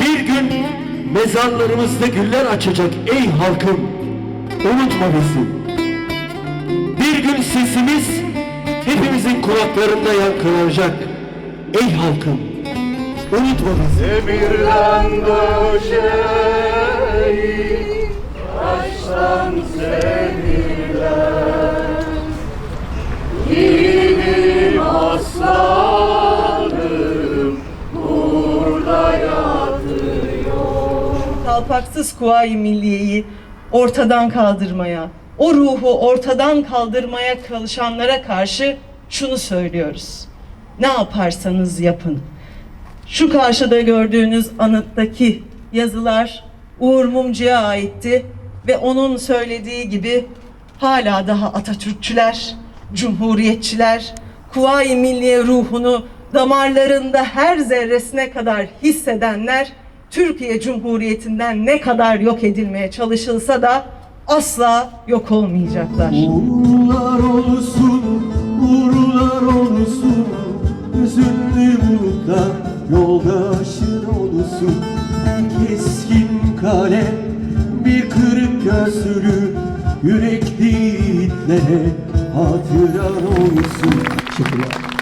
Bir gün mezarlarımızda güller açacak ey halkım. Unutma bizi. Bir gün sesimiz hepimizin kulaklarında yankılanacak. Ey halkım. Unutma bizi. Demirden döşeyi kalpaksız Kuvayi Milliye'yi ortadan kaldırmaya, o ruhu ortadan kaldırmaya çalışanlara karşı şunu söylüyoruz. Ne yaparsanız yapın. Şu karşıda gördüğünüz anıttaki yazılar Uğur Mumcu'ya aitti ve onun söylediği gibi hala daha Atatürkçüler, Cumhuriyetçiler, Kuvayi Milliye ruhunu damarlarında her zerresine kadar hissedenler Türkiye Cumhuriyeti'nden ne kadar yok edilmeye çalışılsa da asla yok olmayacaklar. Uğurlar olsun, uğurlar olsun Hüzünlü bulutlar yoldaşın olsun Keskin kalem, bir kırık gözlü Yürekli itlere hatıran olsun Teşekkürler.